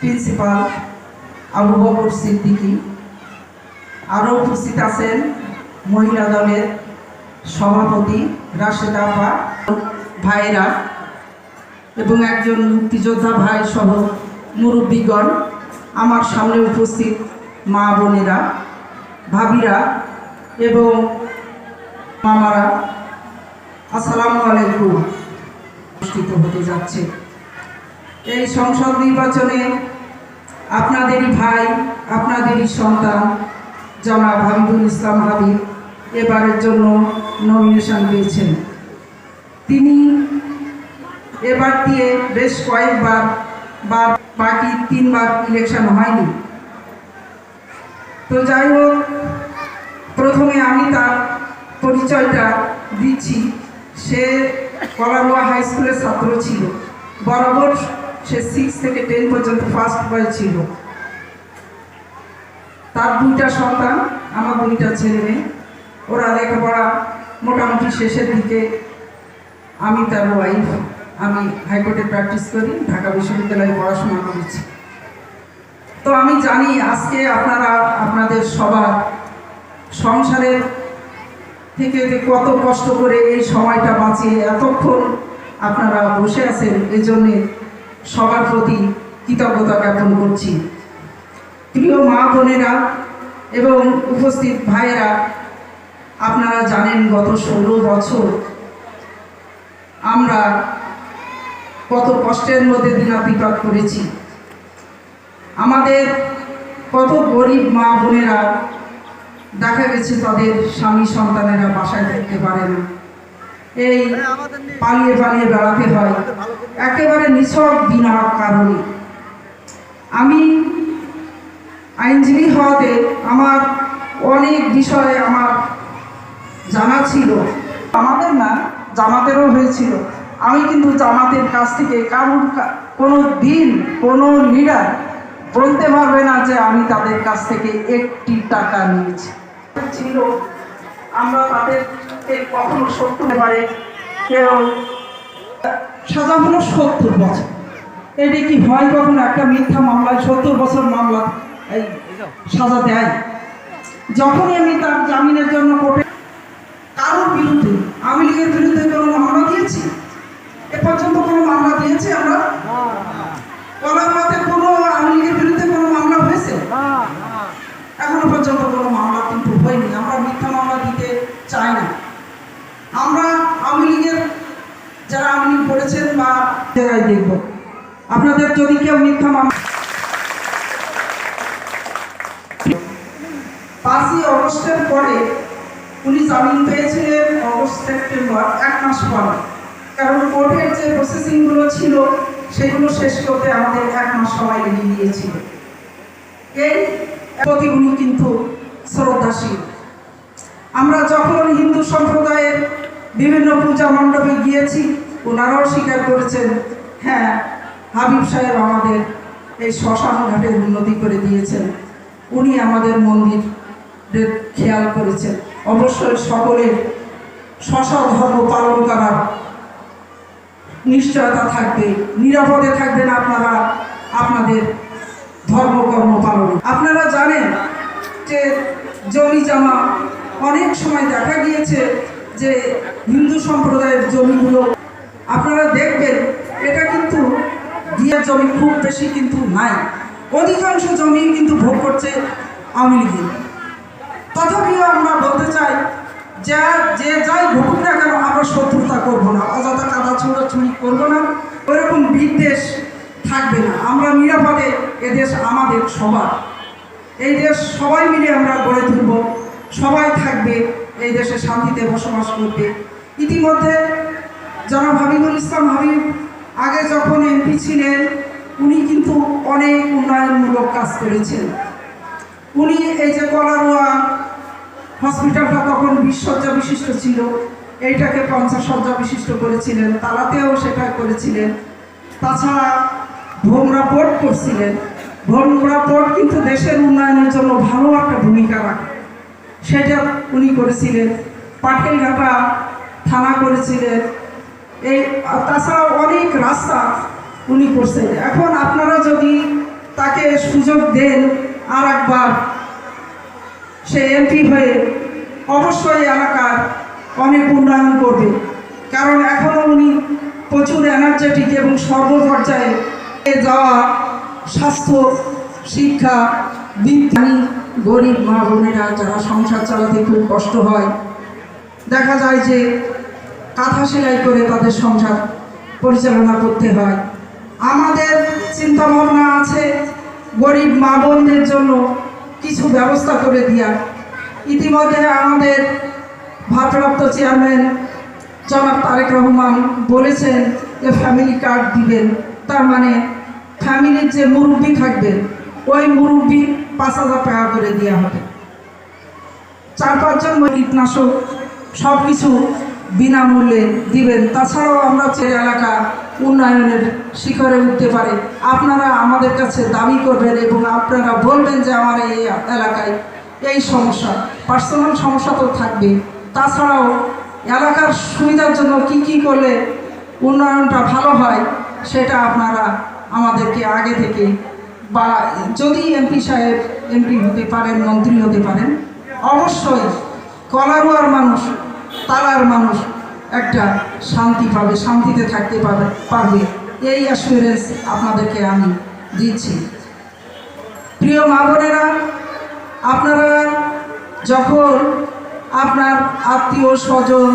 Principal Abu Bakr Siddiqui. আরও উপস্থিত আছেন মহিলা দলের সভাপতি রাশেদ আপা ভাইরা এবং একজন মুক্তিযোদ্ধা ভাই সহ মুরব্বীগণ, আমার সামনে উপস্থিত মা বোনেরা, ভাবিরা এবং মামারা, আসসালামু আলাইকুম। অনুষ্ঠিত হতে যাচ্ছে। এই সংসদ নির্বাচনে আপনাদেরই ভাই, আপনাদেরই সন্তান, জনাব হাবিবুল ইসলাম হাবিব এবারের জন্য নমিনেশন পেয়েছেন তিনি এবার দিয়ে বেশ কয়েকবার বা বাকি তিনবার ইলেকশন হয়নি। তো যাই হোক, প্রথমে আমি তার পরিচয়টা দিচ্ছি। সে কলারোয়া হাই স্কুলের ছাত্র ছিল। বরাবর সে সিক্স থেকে টেন পর্যন্ত ফার্স্ট বয় ছিল। তার দুইটা সন্তান, আমার দুইটা ছেলে মেয়ে। ওরা লেখাপড়া মোটামুটি শেষের দিকে। আমি তার ওয়াইফ আমি হাইকোর্টে প্র্যাকটিস করি, ঢাকা বিশ্ববিদ্যালয়ে পড়াশোনা করেছি। তো আমি জানি আজকে আপনারা, আপনাদের সবার সংসারের থেকে যে কত কষ্ট করে এই সময়টা বাঁচিয়ে এতক্ষণ আপনারা বসে আছেন এই জন্যে সবার প্রতি কৃতজ্ঞতা জ্ঞাপন করছি। প্রিয় মা বোনেরা এবং উপস্থিত ভাইয়েরা, আপনারা জানেন গত ষোলো বছর আমরা কত কষ্টের মধ্যে দিনাতিপাত করেছি। আমাদের কত গরিব মা বোনেরা দেখা গেছে তাদের স্বামী সন্তানেরা বাসায় থাকতে পারে না। এই পালিয়ে পালিয়ে বেড়াতে হয়। একেবারে নিছক বিনা কারণে। আমি আইনজীবী হওয়াতে আমার অনেক বিষয়ে আমার জানা ছিল। আমাদের না, জামাতেরও হয়েছিল। আমি কিন্তু জামাতের কাছ থেকে কারোর কোনো দিন, কোনো লিডার বলতে পারবে না যে আমি তাদের কাছ থেকে একটি টাকা নিয়েছি। ছিল আমরা তাদেরকে কখনো সত্য পারে, কেউ সাজা হলো সত্তর বছর। এটা কি হয় কখনো? একটা মিথ্যা মামলায় সত্তর বছর মামলা এই সাজা দেয়। যখনই আমি তার জামিনের জন্য কোর্টে কারোর বিরুদ্ধে আওয়ামী লীগের বিরুদ্ধে কোনো মামলা দিয়েছি? এ পর্যন্ত কোনো মামলা দিয়েছি আমরা কলার মতে কোনো আওয়ামী লীগের বিরুদ্ধে কোনো মামলা হয়েছে এখনও পর্যন্ত কোনো মামলা কিন্তু হয়নি আমরা মিথ্যা মামলা দিতে চাই না আমরা আওয়ামী লীগের যারা আওয়ামী লীগ করেছেন বা জায়গায় দেখব আপনাদের যদি কেউ মিথ্যা মামলা পাঁচই অগস্টের পরে উনি জামিন পেয়েছিলেন, অগস্ট, সেপ্টেম্বর, এক মাস পরে। কারণ কোর্টের যে প্রসেসিংগুলো ছিল, সেগুলো শেষ করতে আমাদের এক মাস সময় লেগে গিয়েছিল। এই প্রতি উনি কিন্তু শ্রদ্ধাশীল। আমরা যখন হিন্দু সম্প্রদায়ের বিভিন্ন পূজা মণ্ডপে গিয়েছি ওনারাও স্বীকার করেছেন হ্যাঁ হাবিব সাহেব আমাদের এই শ্মশান ঘাটের উন্নতি করে দিয়েছেন। উনি আমাদের মন্দিরের খেয়াল করেছেন। অবশ্যই সকলের স্বশ ধর্ম পালন করার নিশ্চয়তা থাকবে, নিরাপদে থাকবেন আপনারা আপনাদের ধর্মকর্ম পালনে। আপনারা জানেন যে জমি জমা অনেক সময় দেখা গিয়েছে যে হিন্দু সম্প্রদায়ের জমিগুলো আপনারা দেখবেন, এটা কিন্তু বিয়ের জমি খুব বেশি কিন্তু নাই। অধিকাংশ জমি কিন্তু ভোগ করছে আওয়ামী লীগের। তথাপিও আমরা বলতে চাই, যা, যে যাই ঘটুক না কেন, আমরা শত্রুতা করব না, অযথা কাদা ছোড়াছুড়ি করব না ওইরকম বিদ্বেষ থাকবে না। আমরা নিরাপদে এদেশ আমাদের সবার। এই দেশ সবাই মিলে আমরা গড়ে তুলব, সবাই থাকবে, এই দেশে শান্তিতে বসবাস করবে। ইতিমধ্যে জনাব হাবিবুল ইসলাম হাবিব, আগে যখন এমপি ছিলেন, উনি কিন্তু অনেক উন্নয়নমূলক কাজ করেছেন। উনি এই যে কলারোয়া হসপিটালটা তখন বিশ শয্যা বিশিষ্ট ছিল, এইটাকে পঞ্চাশ শয্যা বিশিষ্ট করেছিলেন, তালাতেও সেটা করেছিলেন। তাছাড়া ভোমরা পোর্ট করছিলেন। ভোমরা পোর্ট কিন্তু দেশের উন্নয়নের জন্য ভালো একটা ভূমিকা রাখে। সেটা উনি করেছিলেন। পাটেলঘাটা থানা করেছিলেন। এই তাছাড়াও অনেক রাস্তা উনি করছেন। এখন আপনারা যদি তাকে সুযোগ দেন আর একবার সে এমপি হয়ে অবশ্যই এলাকার অনেক উন্নয়ন করবে। কারণ এখনও উনি প্রচুর এনার্জেটিক এবং সর্বপর্যায়ে যাওয়া স্বাস্থ্য, শিক্ষা বিজ্ঞানী গরিব মা বোনেরা যারা সংসার চালাতে খুব কষ্ট হয়, দেখা যায় যে কাঁথা সেলাই করে তাদের সংসার পরিচালনা করতে হয়। আমাদের চিন্তা ভাবনা আছে গরিব মা বোনদের জন্য কিছু ব্যবস্থা করে দেওয়া ইতিমধ্যে আমাদের ভারপ্রাপ্ত চেয়ারম্যান জনাব তারেক রহমান বলেছেন যে ফ্যামিলি কার্ড দিবেন। তার মানে ফ্যামিলির যে মুরব্বি থাকবে ওই মুরব্বি পাঁচ হাজার টাকা করে দেওয়া হবে। চার পাঁচজন কীটনাশক সব কিছু বিনামূল্যে দিবেন। তাছাড়াও আমরা যে এলাকা উন্নয়নের শিখরে উঠতে পারে, আপনারা আমাদের কাছে দাবি করবেন এবং আপনারা বলবেন যে আমার এই এলাকায় এই সমস্যা পার্সোনাল সমস্যা তো থাকবে। তাছাড়াও এলাকার সুবিধার জন্য কি কি করলে উন্নয়নটা ভালো হয়, সেটা আপনারা আমাদেরকে আগে থেকে বা যদি এমপি সাহেব, এমপি হতে পারেন, মন্ত্রী হতে পারেন, অবশ্যই কলারুয়ার মানুষ তালার মানুষ একটা শান্তি পাবে, শান্তিতে থাকতে পারবে পারবে। এই অ্যাসুরেন্স আপনাদেরকে আমি দিচ্ছি। প্রিয় মা বোনেরা, আপনারা যখন আপনার আত্মীয় স্বজন